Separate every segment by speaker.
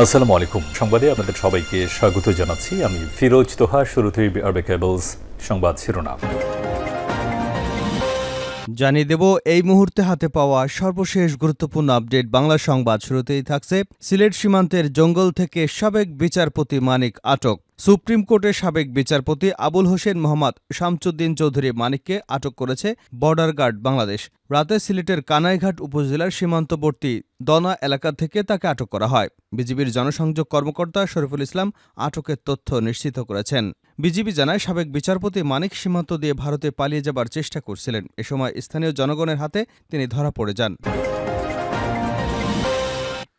Speaker 1: আসসালামু আলাইকুম সংবাদে আপনাদের সবাইকে স্বাগত জানাচ্ছি আমি ফিরোজ তোহা শুরুতেই আরবে কেবলস সংবাদ শিরোনাম
Speaker 2: জানিয়ে দেব এই মুহূর্তে হাতে পাওয়া সর্বশেষ গুরুত্বপূর্ণ আপডেট বাংলা সংবাদ শুরুতেই থাকছে সিলেট সীমান্তের জঙ্গল থেকে সাবেক বিচারপতি মানিক আটক সুপ্রিম কোর্টের সাবেক বিচারপতি আবুল হোসেন মোহাম্মদ শামসুদ্দিন চৌধুরী মানিককে আটক করেছে বর্ডার গার্ড বাংলাদেশ রাতে সিলেটের কানাইঘাট উপজেলার সীমান্তবর্তী দনা এলাকা থেকে তাকে আটক করা হয় বিজিবির জনসংযোগ কর্মকর্তা শরীফুল ইসলাম আটকের তথ্য নিশ্চিত করেছেন বিজিবি জানায় সাবেক বিচারপতি মানিক সীমান্ত দিয়ে ভারতে পালিয়ে যাবার চেষ্টা করছিলেন এ সময় স্থানীয় জনগণের হাতে তিনি ধরা পড়ে যান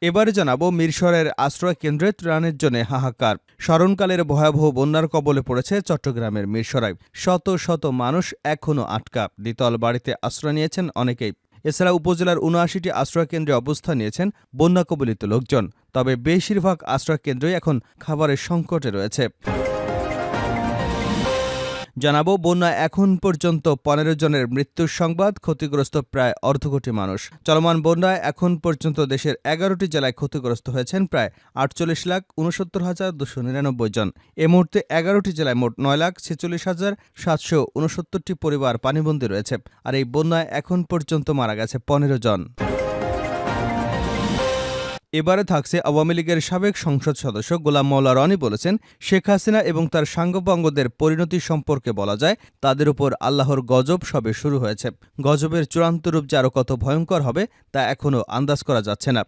Speaker 2: এবারে জানাবো মিরসরের আশ্রয়কেন্দ্রে ত্রাণের জন্য হাহাকার স্মরণকালের ভয়াবহ বন্যার কবলে পড়েছে চট্টগ্রামের মিরসরায় শত শত মানুষ এখনও আটকা দ্বিতল বাড়িতে আশ্রয় নিয়েছেন অনেকেই এছাড়া উপজেলার উনআশিটি আশ্রয়কেন্দ্রে অবস্থান নিয়েছেন বন্যা কবলিত লোকজন তবে বেশিরভাগ আশ্রয়কেন্দ্রই এখন খাবারের সংকটে রয়েছে জানাবো বন্যা এখন পর্যন্ত পনেরো জনের মৃত্যুর সংবাদ ক্ষতিগ্রস্ত প্রায় অর্ধকোটি মানুষ চলমান বন্যায় এখন পর্যন্ত দেশের এগারোটি জেলায় ক্ষতিগ্রস্ত হয়েছেন প্রায় আটচল্লিশ লাখ উনসত্তর হাজার দুশো নিরানব্বই জন এ মুহূর্তে এগারোটি জেলায় মোট নয় লাখ ছেচল্লিশ হাজার সাতশো উনসত্তরটি পরিবার পানিবন্দী রয়েছে আর এই বন্যায় এখন পর্যন্ত মারা গেছে পনেরো জন এবারে থাকছে আওয়ামী লীগের সাবেক সংসদ সদস্য গোলাম মৌলা রনি বলেছেন শেখ হাসিনা এবং তার সাঙ্গপাঙ্গদের পরিণতি সম্পর্কে বলা যায় তাদের উপর আল্লাহর গজব সবে শুরু হয়েছে গজবের চূড়ান্ত রূপ যে আরও কত ভয়ঙ্কর হবে তা এখনও আন্দাজ করা যাচ্ছে না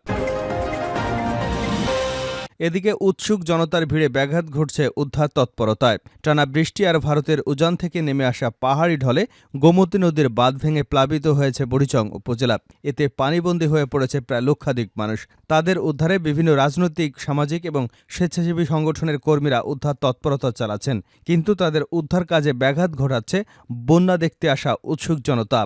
Speaker 2: এদিকে উৎসুক জনতার ভিড়ে ব্যাঘাত ঘটছে উদ্ধার তৎপরতায় টানা বৃষ্টি আর ভারতের উজান থেকে নেমে আসা পাহাড়ি ঢলে গোমতী নদীর বাঁধ ভেঙে প্লাবিত হয়েছে বরিচং উপজেলা এতে পানিবন্দী হয়ে পড়েছে প্রায় লক্ষাধিক মানুষ তাদের উদ্ধারে বিভিন্ন রাজনৈতিক সামাজিক এবং স্বেচ্ছাসেবী সংগঠনের কর্মীরা উদ্ধার তৎপরতা চালাচ্ছেন কিন্তু তাদের উদ্ধার কাজে ব্যাঘাত ঘটাচ্ছে বন্যা দেখতে আসা উৎসুক জনতা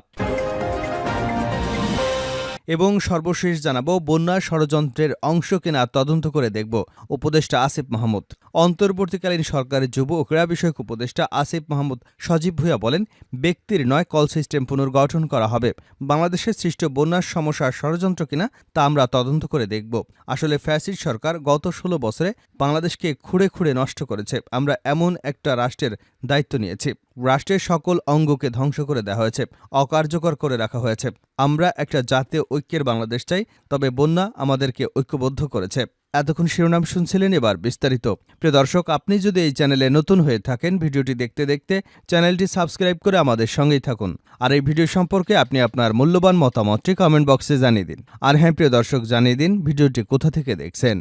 Speaker 2: এবং সর্বশেষ জানাবো বন্যা ষড়যন্ত্রের অংশ কিনা তদন্ত করে দেখব উপদেষ্টা আসিফ মাহমুদ অন্তর্বর্তীকালীন সরকারের যুব ও ক্রীড়া বিষয়ক উপদেষ্টা আসিফ মাহমুদ সজীব ভূয়া বলেন ব্যক্তির নয় কল সিস্টেম পুনর্গঠন করা হবে বাংলাদেশের সৃষ্ট বন্যার সমস্যার ষড়যন্ত্র কিনা তা আমরা তদন্ত করে দেখব আসলে ফ্যাসিড সরকার গত ষোলো বছরে বাংলাদেশকে খুঁড়ে খুঁড়ে নষ্ট করেছে আমরা এমন একটা রাষ্ট্রের দায়িত্ব নিয়েছি রাষ্ট্রের সকল অঙ্গকে ধ্বংস করে দেওয়া হয়েছে অকার্যকর করে রাখা হয়েছে আমরা একটা জাতীয় ঐক্যের বাংলাদেশ চাই তবে বন্যা আমাদেরকে ঐক্যবদ্ধ করেছে এতক্ষণ শিরোনাম শুনছিলেন এবার বিস্তারিত প্রিয় দর্শক আপনি যদি এই চ্যানেলে নতুন হয়ে থাকেন ভিডিওটি দেখতে দেখতে চ্যানেলটি সাবস্ক্রাইব করে আমাদের সঙ্গেই থাকুন আর এই ভিডিও সম্পর্কে আপনি আপনার মূল্যবান মতামতটি কমেন্ট বক্সে জানিয়ে দিন আর হ্যাঁ প্রিয় দর্শক জানিয়ে দিন ভিডিওটি কোথা থেকে দেখছেন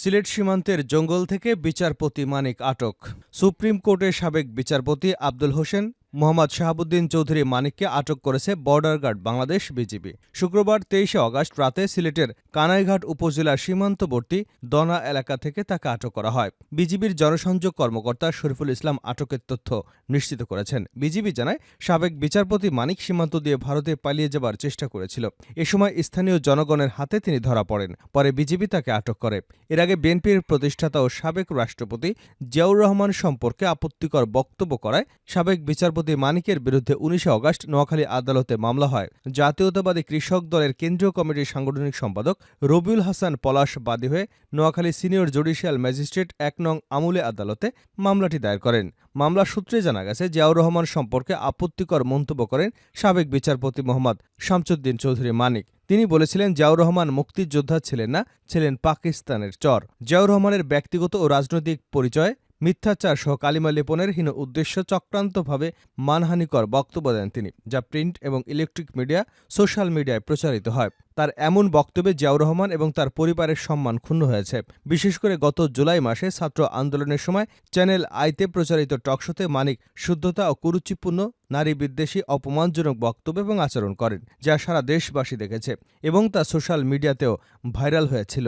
Speaker 2: সিলেট সীমান্তের জঙ্গল থেকে বিচারপতি মানিক আটক সুপ্রিম কোর্টের সাবেক বিচারপতি আব্দুল হোসেন মোহাম্মদ শাহাবুদ্দিন চৌধুরী মানিককে আটক করেছে বর্ডার গার্ড বাংলাদেশ বিজিবি শুক্রবার তেইশে অগস্ট রাতে সিলেটের কানাইঘাট উপজেলার সীমান্তবর্তী দনা এলাকা থেকে তাকে আটক করা হয় বিজিবির জনসংযোগ কর্মকর্তা শরীফুল ইসলাম আটকের তথ্য নিশ্চিত করেছেন বিজিবি জানায় সাবেক বিচারপতি মানিক সীমান্ত দিয়ে ভারতে পালিয়ে যাবার চেষ্টা করেছিল এ সময় স্থানীয় জনগণের হাতে তিনি ধরা পড়েন পরে বিজিবি তাকে আটক করে এর আগে বিএনপির প্রতিষ্ঠাতা ও সাবেক রাষ্ট্রপতি জিয়াউর রহমান সম্পর্কে আপত্তিকর বক্তব্য করায় সাবেক বিচারপতি সভাপতি মানিকের বিরুদ্ধে উনিশে অগস্ট নোয়াখালী আদালতে মামলা হয় জাতীয়তাবাদী কৃষক দলের কেন্দ্রীয় কমিটির সাংগঠনিক সম্পাদক রবিউল হাসান পলাশ বাদী হয়ে নোয়াখালী সিনিয়র জুডিশিয়াল ম্যাজিস্ট্রেট এক নং আমুলে আদালতে মামলাটি দায়ের করেন মামলা সূত্রে জানা গেছে জিয়াউর রহমান সম্পর্কে আপত্তিকর মন্তব্য করেন সাবেক বিচারপতি মোহাম্মদ শামসুদ্দিন চৌধুরী মানিক তিনি বলেছিলেন জিয়াউর রহমান মুক্তিযোদ্ধা ছিলেন না ছিলেন পাকিস্তানের চর জিয়াউর রহমানের ব্যক্তিগত ও রাজনৈতিক পরিচয় মিথ্যাচার সহ কালিমা লেপনের হীন উদ্দেশ্য চক্রান্তভাবে মানহানিকর বক্তব্য দেন তিনি যা প্রিন্ট এবং ইলেকট্রিক মিডিয়া সোশ্যাল মিডিয়ায় প্রচারিত হয় তার এমন বক্তব্যে জিয়াউর রহমান এবং তার পরিবারের সম্মান ক্ষুণ্ণ হয়েছে বিশেষ করে গত জুলাই মাসে ছাত্র আন্দোলনের সময় চ্যানেল আইতে প্রচারিত টকশোতে মানিক শুদ্ধতা ও কুরুচিপূর্ণ নারী বিদ্বেষী অপমানজনক বক্তব্য এবং আচরণ করেন যা সারা দেশবাসী দেখেছে এবং তা সোশ্যাল মিডিয়াতেও ভাইরাল হয়েছিল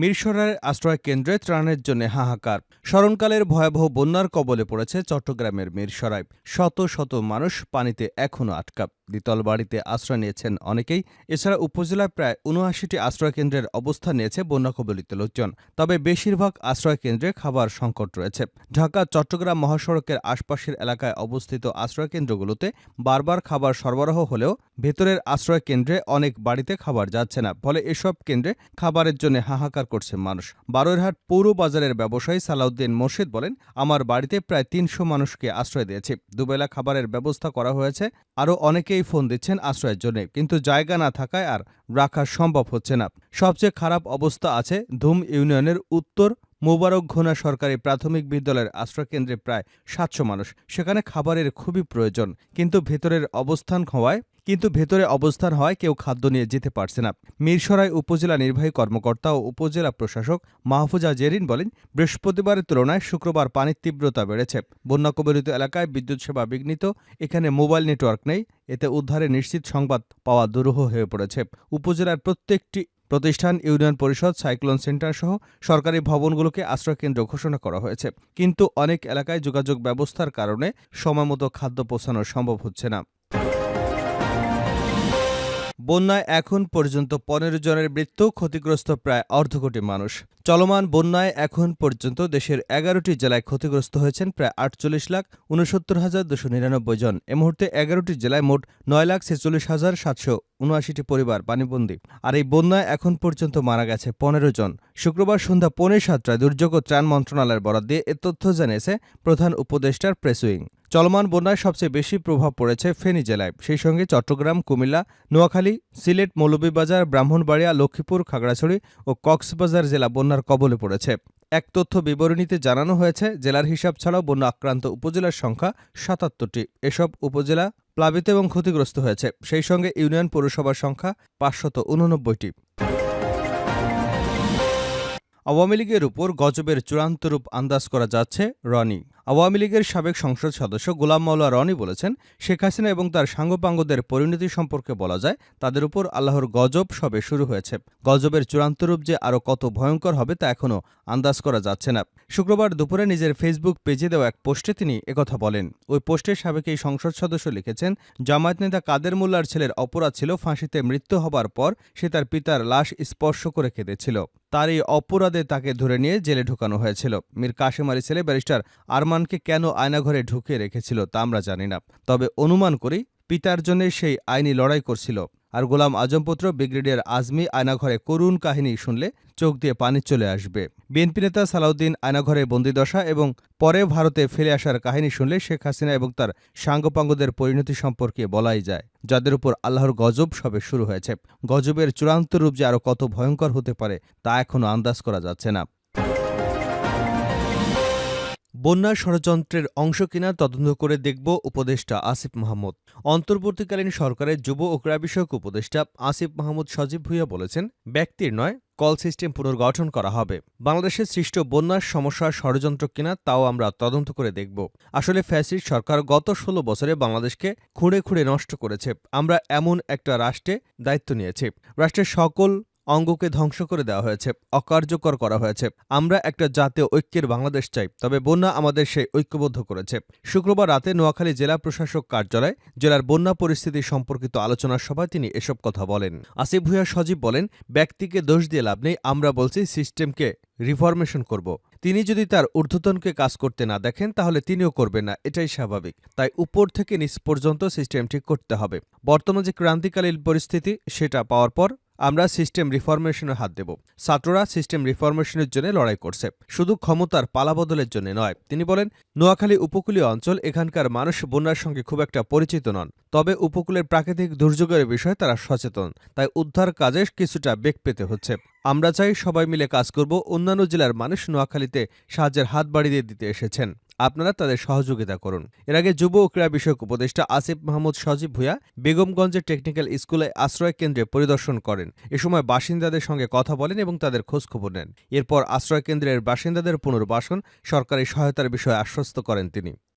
Speaker 2: মিরসরার আশ্রয় কেন্দ্রে ত্রাণের জন্য হাহাকার স্মরণকালের ভয়াবহ বন্যার কবলে পড়েছে চট্টগ্রামের মিরসরায় শত শত মানুষ পানিতে এখনও আটকা দ্বিতল বাড়িতে আশ্রয় নিয়েছেন অনেকেই এছাড়া উপজেলায় প্রায় উনআশিটি আশ্রয়কেন্দ্রের অবস্থান নিয়েছে বন্যা কবলিত লোকজন তবে বেশিরভাগ আশ্রয়কেন্দ্রে খাবার সংকট রয়েছে ঢাকা চট্টগ্রাম মহাসড়কের আশপাশের এলাকায় অবস্থিত আশ্রয়কেন্দ্রগুলোতে বারবার খাবার সরবরাহ হলেও ভেতরের আশ্রয়কেন্দ্রে অনেক বাড়িতে খাবার যাচ্ছে না ফলে এসব কেন্দ্রে খাবারের জন্য হাহাকার করছে মানুষ বারোরহাট পৌর বাজারের ব্যবসায়ী সালাউদ্দিন মোর্শেদ বলেন আমার বাড়িতে প্রায় তিনশো মানুষকে আশ্রয় দিয়েছে দুবেলা খাবারের ব্যবস্থা করা হয়েছে আরও অনেকেই অনেকেই ফোন দিচ্ছেন আশ্রয়ের জন্য কিন্তু জায়গা না থাকায় আর রাখা সম্ভব হচ্ছে না সবচেয়ে খারাপ অবস্থা আছে ধুম ইউনিয়নের উত্তর মোবারক ঘোনা সরকারি প্রাথমিক বিদ্যালয়ের আশ্রয়কেন্দ্রে প্রায় সাতশো মানুষ সেখানে খাবারের খুবই প্রয়োজন কিন্তু ভেতরের অবস্থান হওয়ায় কিন্তু ভেতরে অবস্থান হয় কেউ খাদ্য নিয়ে যেতে পারছে না মিরসরাই উপজেলা নির্বাহী কর্মকর্তা ও উপজেলা প্রশাসক মাহফুজা জেরিন বলেন বৃহস্পতিবারের তুলনায় শুক্রবার পানির তীব্রতা বেড়েছে বন্যা কবলিত এলাকায় বিদ্যুৎ সেবা বিঘ্নিত এখানে মোবাইল নেটওয়ার্ক নেই এতে উদ্ধারে নিশ্চিত সংবাদ পাওয়া দুরূহ হয়ে পড়েছে উপজেলার প্রত্যেকটি প্রতিষ্ঠান ইউনিয়ন পরিষদ সাইক্লোন সেন্টার সহ সরকারি ভবনগুলোকে আশ্রয়কেন্দ্র ঘোষণা করা হয়েছে কিন্তু অনেক এলাকায় যোগাযোগ ব্যবস্থার কারণে সময়মতো খাদ্য পৌঁছানো সম্ভব হচ্ছে না বন্যায় এখন পর্যন্ত পনেরো জনের মৃত্যু ক্ষতিগ্রস্ত প্রায় অর্ধকোটি মানুষ চলমান বন্যায় এখন পর্যন্ত দেশের এগারোটি জেলায় ক্ষতিগ্রস্ত হয়েছেন প্রায় আটচল্লিশ লাখ উনসত্তর হাজার দুশো নিরানব্বই জন এ মুহূর্তে এগারোটি জেলায় মোট নয় লাখ ছেচল্লিশ হাজার সাতশো উনআশিটি পরিবার পানিবন্দী আর এই বন্যায় এখন পর্যন্ত মারা গেছে পনেরো জন শুক্রবার সন্ধ্যা পৌনে সাতটায় দুর্যোগ ও ত্রাণ মন্ত্রণালয়ের বরাদ দিয়ে এ তথ্য জানিয়েছে প্রধান উপদেষ্টার প্রেসুইং চলমান বন্যায় সবচেয়ে বেশি প্রভাব পড়েছে ফেনী জেলায় সেই সঙ্গে চট্টগ্রাম কুমিল্লা নোয়াখালী সিলেট মৌলভীবাজার ব্রাহ্মণবাড়িয়া লক্ষ্মীপুর খাগড়াছড়ি ও কক্সবাজার জেলা বন্যার বন্যার কবলে পড়েছে এক তথ্য বিবরণীতে জানানো হয়েছে জেলার হিসাব ছাড়াও বন্য আক্রান্ত উপজেলার সংখ্যা সাতাত্তরটি এসব উপজেলা প্লাবিত এবং ক্ষতিগ্রস্ত হয়েছে সেই সঙ্গে ইউনিয়ন পৌরসভার সংখ্যা পাঁচশত উননব্বইটি আওয়ামী লীগের উপর গজবের চূড়ান্ত রূপ আন্দাজ করা যাচ্ছে রনি আওয়ামী লীগের সাবেক সংসদ সদস্য গোলাম মাওলা রনি বলেছেন শেখ হাসিনা এবং তার সাঙ্গপাঙ্গদের পরিণতি সম্পর্কে বলা যায় তাদের উপর আল্লাহর গজব সবে শুরু হয়েছে গজবের চূড়ান্ত রূপ যে আরও কত ভয়ঙ্কর হবে তা এখনও আন্দাজ করা যাচ্ছে না শুক্রবার দুপুরে নিজের ফেসবুক পেজে দেওয়া এক পোস্টে তিনি একথা বলেন ওই পোস্টে সাবেক এই সংসদ সদস্য লিখেছেন জামায়াত নেতা কাদের মোল্লার ছেলের অপরাধ ছিল ফাঁসিতে মৃত্যু হবার পর সে তার পিতার লাশ স্পর্শ করে কেঁদেছিল তার এই অপরাধে তাকে ধরে নিয়ে জেলে ঢোকানো হয়েছিল মীর কাশেমারি ছেলে ব্যারিস্টার আরমান সালমানকে কেন আয়নাঘরে ঢুকে রেখেছিল তা আমরা জানি না তবে অনুমান করি পিতার জন্যে সেই আইনি লড়াই করছিল আর গোলাম আজমপুত্র ব্রিগেডিয়ার আজমি আয়নাঘরে করুণ কাহিনী শুনলে চোখ দিয়ে পানি চলে আসবে বিএনপি নেতা সালাউদ্দিন আয়নাঘরে বন্দিদশা এবং পরে ভারতে ফিরে আসার কাহিনী শুনলে শেখ হাসিনা এবং তার সাঙ্গপাঙ্গদের পরিণতি সম্পর্কে বলাই যায় যাদের উপর আল্লাহর গজব সবে শুরু হয়েছে গজবের চূড়ান্ত রূপ যে আরও কত ভয়ঙ্কর হতে পারে তা এখনও আন্দাজ করা যাচ্ছে না বন্যার ষড়যন্ত্রের অংশ কিনা তদন্ত করে দেখব উপদেষ্টা আসিফ মাহমুদ অন্তর্বর্তীকালীন সরকারের যুব ও ক্রীড়া বিষয়ক উপদেষ্টা আসিফ মাহমুদ সজীব ভুইয়া বলেছেন ব্যক্তির নয় কল সিস্টেম পুনর্গঠন করা হবে বাংলাদেশের সৃষ্ট বন্যার সমস্যা ষড়যন্ত্র কিনা তাও আমরা তদন্ত করে দেখব আসলে ফ্যাসিস্ট সরকার গত ষোলো বছরে বাংলাদেশকে খুঁড়ে খুঁড়ে নষ্ট করেছে আমরা এমন একটা রাষ্ট্রে দায়িত্ব নিয়েছি রাষ্ট্রের সকল অঙ্গকে ধ্বংস করে দেওয়া হয়েছে অকার্যকর করা হয়েছে আমরা একটা জাতীয় ঐক্যের বাংলাদেশ চাই তবে বন্যা আমাদের সেই ঐক্যবদ্ধ করেছে শুক্রবার রাতে নোয়াখালী জেলা প্রশাসক কার্যালয়ে জেলার বন্যা পরিস্থিতি সম্পর্কিত আলোচনা সভায় তিনি এসব কথা বলেন আসিফ ভুয়া সজীব বলেন ব্যক্তিকে দোষ দিয়ে লাভ নেই আমরা বলছি সিস্টেমকে রিফরমেশন করব তিনি যদি তার ঊর্ধ্বতনকে কাজ করতে না দেখেন তাহলে তিনিও করবেন না এটাই স্বাভাবিক তাই উপর থেকে নিচ পর্যন্ত সিস্টেম ঠিক করতে হবে বর্তমানে যে ক্রান্তিকালীন পরিস্থিতি সেটা পাওয়ার পর আমরা সিস্টেম রিফরমেশনের হাত দেব ছাত্ররা সিস্টেম রিফরমেশনের জন্য লড়াই করছে শুধু ক্ষমতার পালাবদলের জন্য নয় তিনি বলেন নোয়াখালী উপকূলীয় অঞ্চল এখানকার মানুষ বন্যার সঙ্গে খুব একটা পরিচিত নন তবে উপকূলের প্রাকৃতিক দুর্যোগের বিষয়ে তারা সচেতন তাই উদ্ধার কাজে কিছুটা বেগ পেতে হচ্ছে আমরা চাই সবাই মিলে কাজ করব অন্যান্য জেলার মানুষ নোয়াখালীতে সাহায্যের হাত বাড়িয়ে দিতে এসেছেন আপনারা তাদের সহযোগিতা করুন এর আগে যুব ও ক্রীড়া বিষয়ক উপদেষ্টা আসিফ মাহমুদ সজীব ভূয়া বেগমগঞ্জের টেকনিক্যাল স্কুলে আশ্রয় কেন্দ্রে পরিদর্শন করেন এ সময় বাসিন্দাদের সঙ্গে কথা বলেন এবং তাদের খোঁজখবর নেন এরপর আশ্রয় কেন্দ্রের বাসিন্দাদের পুনর্বাসন সরকারি সহায়তার বিষয়ে আশ্বস্ত করেন তিনি